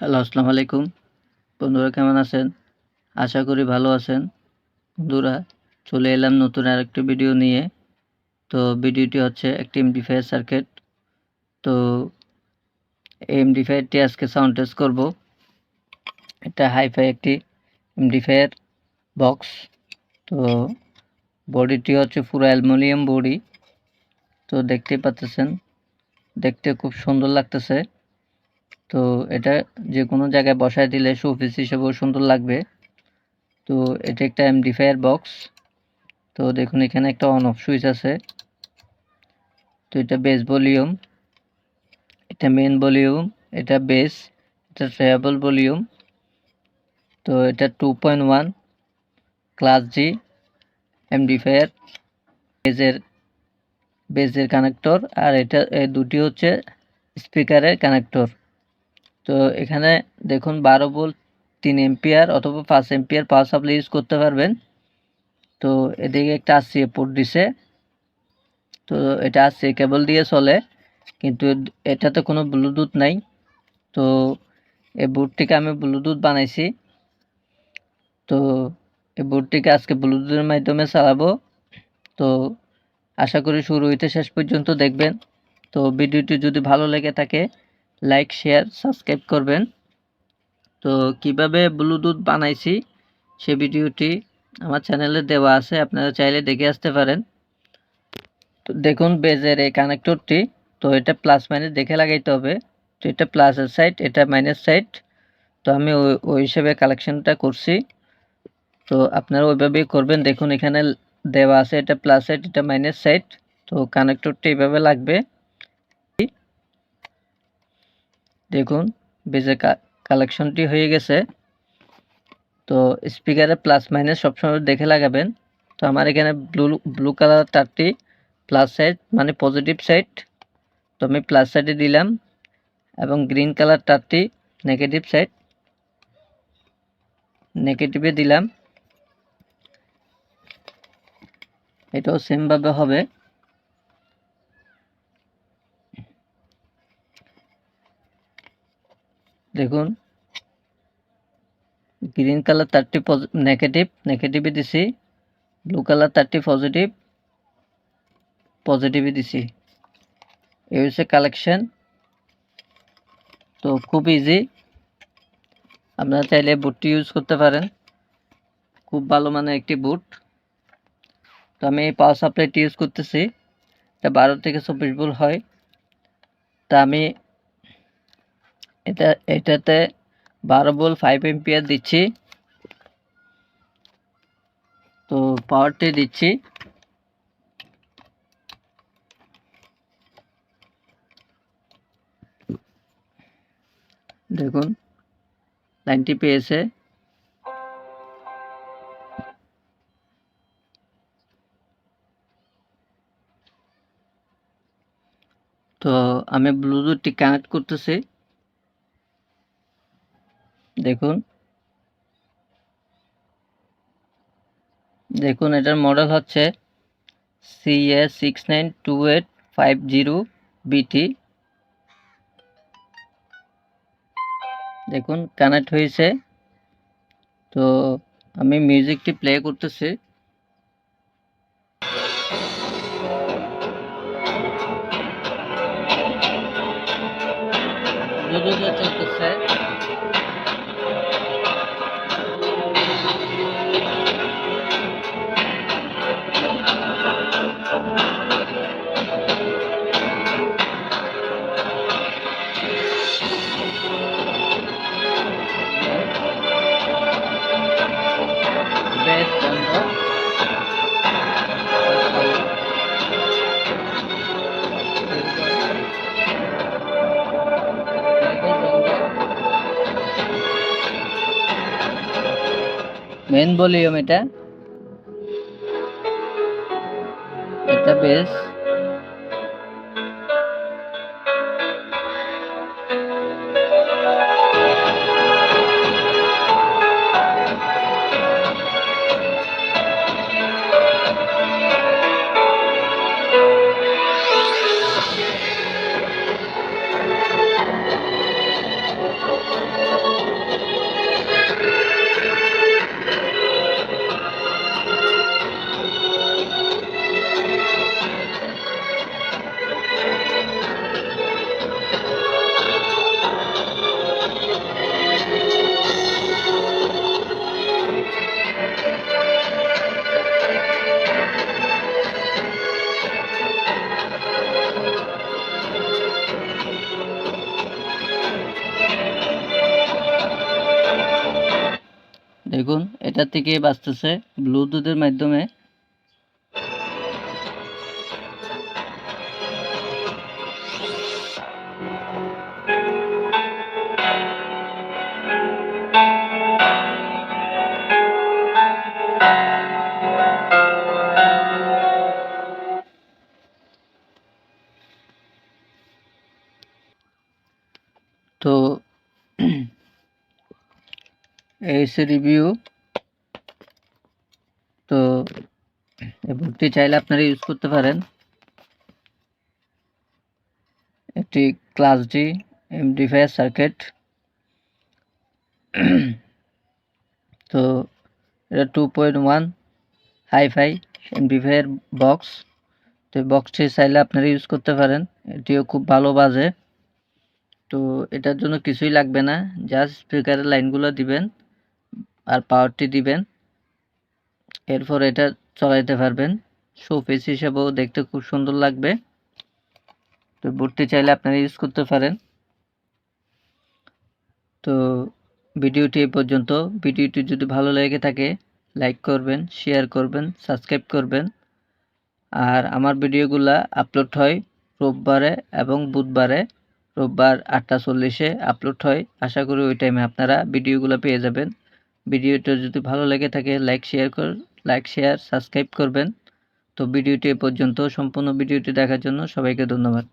Hello, আসসালামু আলাইকুম। বন্ধুরা কেমন আছেন? আশা করি ভালো আছেন। বন্ধুরা, চলে এলাম নতুন আরেকটি ভিডিও নিয়ে। তো ভিডিওটি হচ্ছে একটি এমডিফায়ার সার্কিট তো এই এমডিফায়ারটি আজকে সাউন্ড টেস্ট করব। এটা হাইফাই একটি এমডিফায়ার বক্স তো বডিটি হচ্ছে পুরো অ্যালুমিনিয়াম বডি। তো দেখতে পাচ্ছেন দেখতে খুব সুন্দর লাগতেছে। এটা যে কোনো জায়গায় বসায় দিলে শোপিস হিসেবেও সুন্দর লাগবে। তো এটা একটা এমডিফায়ার বক্স তো দেখুন, এখানে একটা অন অফ সুইচ আছে। তো এটা বেস ভলিউম এটা মেন ভলিউম এটা বেস এটা ট্রেবল ভলিউম তো এটা two point one class G amplifier বেজের বেজের কানেক্টর আর এটা দুটি হচ্ছে স্পিকারের কানেক্টর তো এখানে দেখুন বারো ভোল্ট, তিন এম্পিয়ার অথবা পাঁচ এম্পিয়ার পাওয়ার সাপ্লাই ইউজ করতে পারবেন। তো এদিকে একটা আসছে পোর্ট দিছে। তো এটা আসছে কেবল দিয়ে চলে, কিন্তু এটাতে কোনো ব্লুটুথ নাই। তো এই বোর্ডটিকে আমি ব্লুটুথ বানাইছি। তো এই বোর্ডটিকে আজকে ব্লুটুথের মাধ্যমে চালাবো। তো আশা করি শুরু হইতে শেষ পর্যন্ত দেখবেন। তো ভিডিওটি যদি ভালো লেগে থাকে লাইক শেয়ার সাবস্ক্রাইব করবেন। তো কীভাবে ব্লুটুথ বানাইছি, সে ভিডিওটি আমার চ্যানেলে দেওয়া আছে, আপনারা চাইলে দেখে আসতে পারেন। তো দেখুন, বেজের এই কানেক্টরটি তো এটা প্লাস মাইনাস দেখে লাগাইতে হবে। তো এটা প্লাসের সাইড এটা মাইনাস সাইড তো আমি ওই হিসেবে কালেকশনটা করছি। তো আপনারা ওইভাবেই করবেন। দেখুন, এখানে দেওয়া আছে, এটা প্লাস সাইড এটা মাইনাস সাইড তো কানেক্টরটি এইভাবে লাগবে। দেখুন, বেজে কালেকশনটি হয়ে গেছে। তো স্পিকারে প্লাস মাইনাস সবসময় দেখে লাগাবেন। তো আমার এখানে ব্লু ব্লু কালার তারটি প্লাস সাইড মানে পজিটিভ সাইড তো আমি প্লাস সাইডে দিলাম এবং গ্রিন কালার তারটি নেগেটিভ সাইড নেগেটিভে দিলাম। এটাও সেমভাবে হবে। দেখুন। গ্রিন কালার তারটি নেগেটিভ নেগেটিভে দিছি। ব্লু কালার তারটি পজিটিভ পজিটিভে দিছি। এই হচ্ছে কালেকশন তো খুব ইজি আপনারা চাইলে বুটটি ইউজ করতে পারেন। খুব ভালো মানে একটি বুট তো আমি এই পাওয়ার সাপ্লাইটি ইউজ করতেছি। এটা বারো থেকে চব্বিশ ভোল্ট হয়। তা আমি এটা, এটাতে বারো বল ফাইভ এম্পিয়ার দিচ্ছি। তো পাওয়ারটি দিচ্ছি। দেখুন লাইনটি পেয়েছে। তো আমি ব্লুটুথটি কানেক্ট করতেছি। দেখুন। দেখুন, এটার মডেল হচ্ছে C A six nine two eight five zero BT দেখুন কানেক্ট হয়েছে। তো আমি মিউজিকটি প্লে করতেছি। চলতেছে বেশ মেন ভলিউম এটা। এটা বেশ। এটা থেকে বাঁচতেছে ব্লুটুথের মাধ্যমে। তো এই হচ্ছে রিভিউ তো বুটটি চাইলে আপনারা ইউজ করতে পারেন। একটি ক্লাস ডি এমডিফায়ার সার্কিট তো এটা two point one hi fi hi fi amplifier box তো বক্সটি চাইলে আপনারা ইউজ করতে পারেন। এটিও খুব ভালো বাজে। তো এটার জন্য কিছুই লাগবে না। জাস্ট স্পিকারের লাইনগুলো দিবেন আর পাওয়ারটি দিবেন। এরপর এটা চলাইতে পারবেন। শোপিস হিসাবেও দেখতে খুব সুন্দর লাগবে। তো বোর্ডটি চাইলে আপনারা ইউজ করতে পারেন। তো ভিডিওটি এ পর্যন্ত। ভিডিওটি যদি ভালো লেগে থাকে লাইক করবেন শেয়ার করবেন সাবস্ক্রাইব করবেন। আর আমার ভিডিওগুলা আপলোড হয় রোববারে এবং বুধবারে। রোববার আটটা চল্লিশে আপলোড হয়। আশা করি ওই টাইমে আপনারা ভিডিওগুলো পেয়ে যাবেন। ভিডিওটা যদি ভালো লেগে থাকে লাইক শেয়ার কর লাইক শেয়ার সাবস্ক্রাইব করবেন। তো ভিডিওটি এ পর্যন্ত সম্পূর্ণ ভিডিওটি দেখার জন্য সবাইকে ধন্যবাদ।